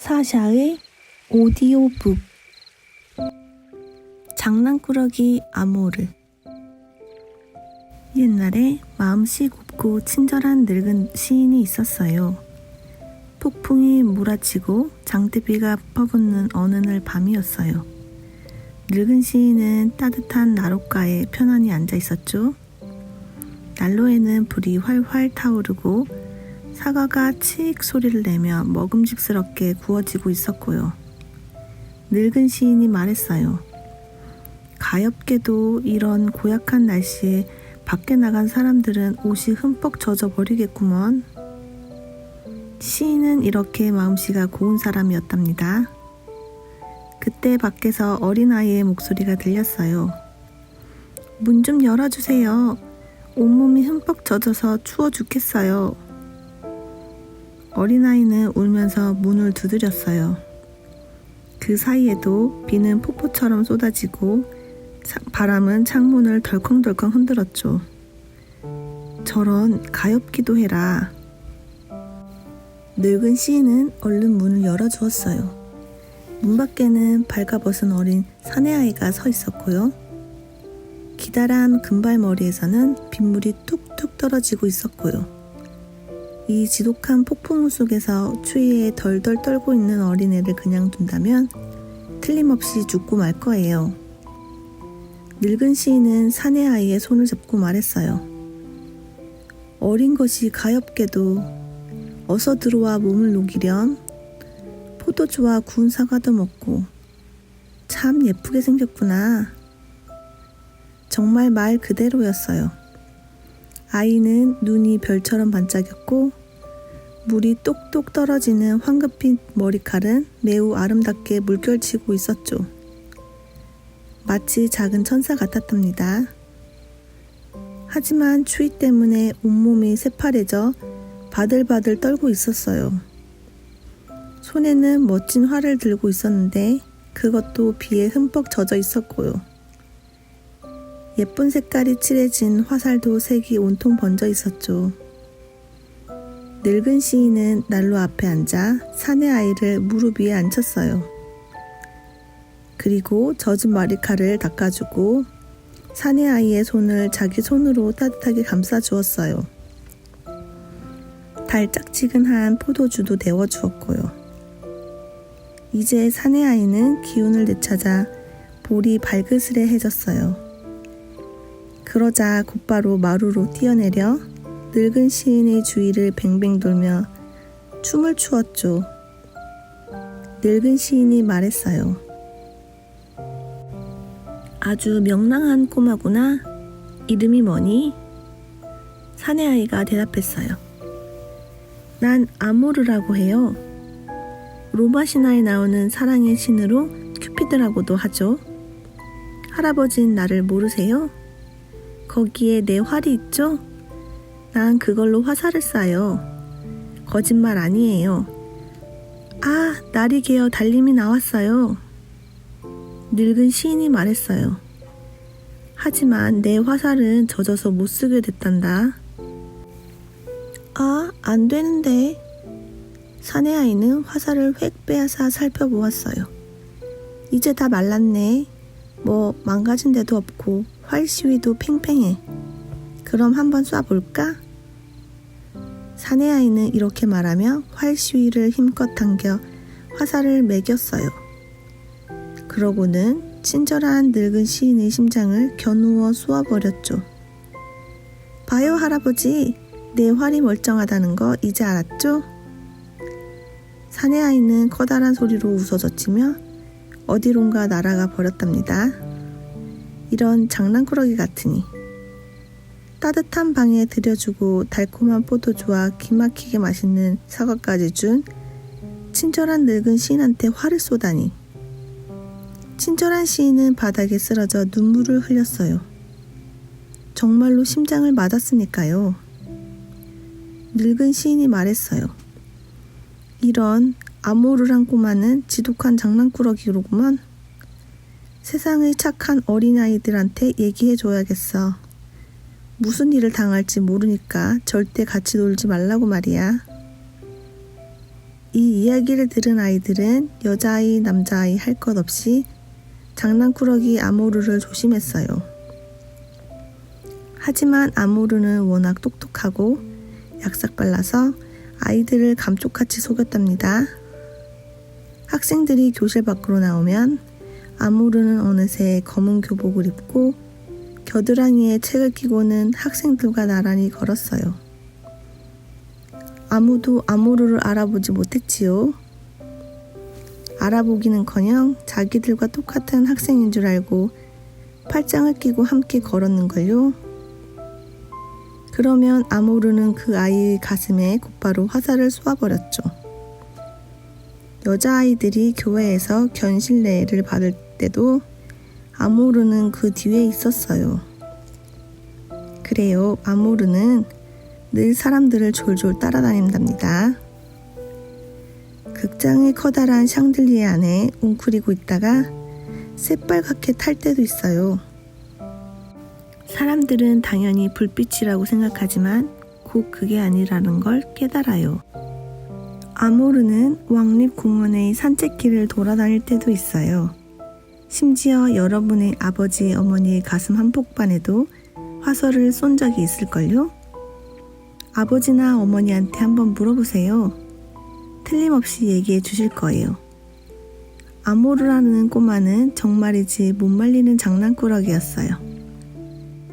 사샤의 오디오북 장난꾸러기 아모르 옛날에 마음씨 곱고 친절한 늙은 시인이 있었어요. 폭풍이 몰아치고 장대비가 퍼붓는 어느 날 밤이었어요. 늙은 시인은 따뜻한 나룻가에 편안히 앉아 있었죠. 난로에는 불이 활활 타오르고 사과가 치익 소리를 내며 먹음직스럽게 구워지고 있었고요. 늙은 시인이 말했어요. 가엾게도 이런 고약한 날씨에 밖에 나간 사람들은 옷이 흠뻑 젖어 버리겠구먼. 시인은 이렇게 마음씨가 고운 사람이었답니다. 그때 밖에서 어린아이의 목소리가 들렸어요. 문 좀 열어주세요. 온몸이 흠뻑 젖어서 추워 죽겠어요. 어린아이는 울면서 문을 두드렸어요. 그 사이에도 비는 폭포처럼 쏟아지고 차- 바람은 창문을 덜컹덜컹 흔들었죠. 저런 가엾기도 해라. 늙은 시인은 얼른 문을 열어주었어요. 문 밖에는 발가벗은 어린 사내아이가 서 있었고요. 기다란 금발머리에서는 빗물이 뚝뚝 떨어지고 있었고요. 이 지독한 폭풍우 속에서 추위에 덜덜 떨고 있는 어린애를 그냥 둔다면 틀림없이 죽고 말 거예요. 늙은 시인은 사내 아이의 손을 잡고 말했어요. 어린 것이 가엾게도 어서 들어와 몸을 녹이렴. 포도주와 구운 사과도 먹고 참 예쁘게 생겼구나. 정말 말 그대로였어요. 아이는 눈이 별처럼 반짝였고 물이 똑똑 떨어지는 황급빛 머리칼은 매우 아름답게 물결치고 있었죠. 마치 작은 천사 같았답니다. 하지만 추위 때문에 온몸이 새파래져 바들바들 떨고 있었어요. 손에는 멋진 활을 들고 있었는데 그것도 비에 흠뻑 젖어 있었고요. 예쁜 색깔이 칠해진 화살도 색이 온통 번져 있었죠. 늙은 시인은 난로 앞에 앉아 사내 아이를 무릎 위에 앉혔어요. 그리고 젖은 머리칼을 닦아주고 사내 아이의 손을 자기 손으로 따뜻하게 감싸 주었어요. 달짝지근한 포도주도 데워 주었고요. 이제 사내 아이는 기운을 되찾아 볼이 발그스레해졌어요. 그러자 곧바로 마루로 뛰어내려 늙은 시인의 주위를 뱅뱅 돌며 춤을 추었죠. 늙은 시인이 말했어요. 아주 명랑한 꼬마구나. 이름이 뭐니? 사내 아이가 대답했어요. 난 아모르라고 해요. 로마 신화에 나오는 사랑의 신으로 큐피드라고도 하죠. 할아버진 나를 모르세요? 거기에 내 활이 있죠? 난 그걸로 화살을 쏴요. 거짓말 아니에요. 아, 날이 개어 달림이 나왔어요. 늙은 시인이 말했어요. 하지만 내 화살은 젖어서 못 쓰게 됐단다. 아, 안 되는데. 사내 아이는 화살을 획 빼앗아 살펴보았어요. 이제 다 말랐네. 뭐 망가진 데도 없고 활 시위도 팽팽해. 그럼 한번 쏴볼까? 사내 아이는 이렇게 말하며 활 시위를 힘껏 당겨 화살을 매겼어요. 그러고는 친절한 늙은 시인의 심장을 겨누어 쏘아버렸죠. 봐요, 할아버지. 내 활이 멀쩡하다는 거 이제 알았죠? 사내 아이는 커다란 소리로 웃어젖히며 어디론가 날아가 버렸답니다. 이런 장난꾸러기 같으니. 따뜻한 방에 들여주고 달콤한 포도주와 기막히게 맛있는 사과까지 준 친절한 늙은 시인한테 화를 쏘다니. 친절한 시인은 바닥에 쓰러져 눈물을 흘렸어요. 정말로 심장을 맞았으니까요. 늙은 시인이 말했어요. 이런 아모르란 꼬마는 지독한 장난꾸러기로구먼. 세상의 착한 어린아이들한테 얘기해줘야겠어. 무슨 일을 당할지 모르니까 절대 같이 놀지 말라고 말이야. 이 이야기를 들은 아이들은 여자아이, 남자아이 할 것 없이 장난꾸러기 아모르를 조심했어요. 하지만 아모르는 워낙 똑똑하고 약삭발라서 아이들을 감쪽같이 속였답니다. 학생들이 교실 밖으로 나오면 아모르는 어느새 검은 교복을 입고 겨드랑이에 책을 끼고는 학생들과 나란히 걸었어요. 아무도 아모르를 알아보지 못했지요. 알아보기는커녕 자기들과 똑같은 학생인 줄 알고 팔짱을 끼고 함께 걸었는걸요. 그러면 아모르는 그 아이의 가슴에 곧바로 화살을 쏘아버렸죠. 여자아이들이 교회에서 견실례를 받을 때도 아모르는 그 뒤에 있었어요. 그래요, 아모르는 늘 사람들을 졸졸 따라다닌답니다. 극장의 커다란 샹들리에 안에 웅크리고 있다가 새빨갛게 탈 때도 있어요. 사람들은 당연히 불빛이라고 생각하지만 곧 그게 아니라는 걸 깨달아요. 아모르는 왕립 공원의 산책길을 돌아다닐 때도 있어요. 심지어 여러분의 아버지, 어머니의 가슴 한복판에도 화살을 쏜 적이 있을걸요? 아버지나 어머니한테 한번 물어보세요. 틀림없이 얘기해 주실 거예요. 아모르라는 꼬마는 정말이지 못 말리는 장난꾸러기였어요.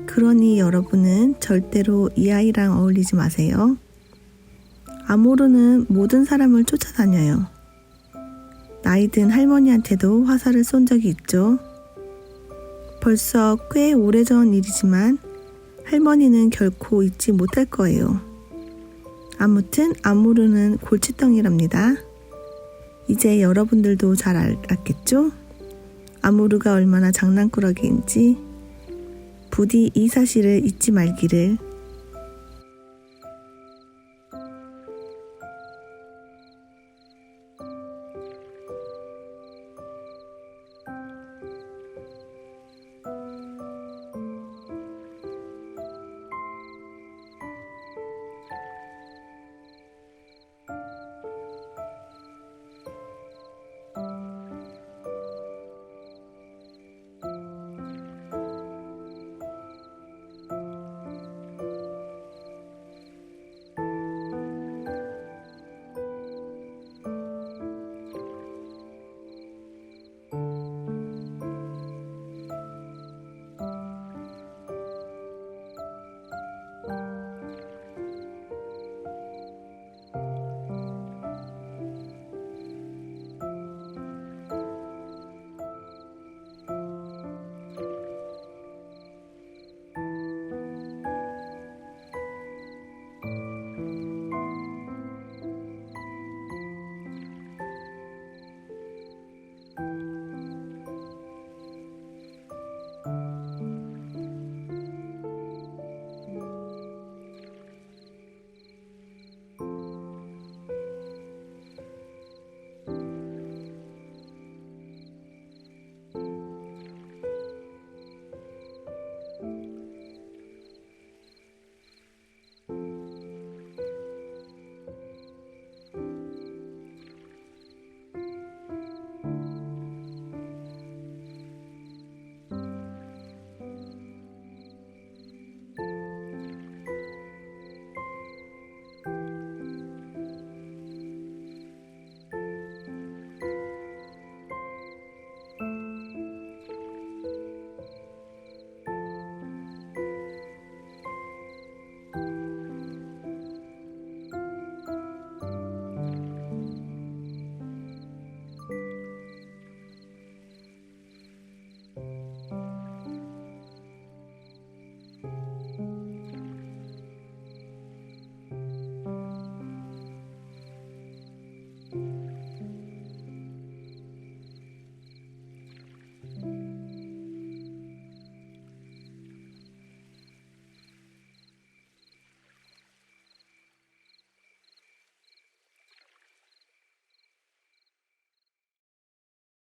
그러니 여러분은 절대로 이 아이랑 어울리지 마세요. 아모르는 모든 사람을 쫓아다녀요. 나이 든 할머니한테도 화살을 쏜 적이 있죠. 벌써 꽤 오래전 일이지만 할머니는 결코 잊지 못할 거예요. 아무튼 아모르는 골칫덩이랍니다. 이제 여러분들도 잘 알았겠죠? 아모르가 얼마나 장난꾸러기인지 부디 이 사실을 잊지 말기를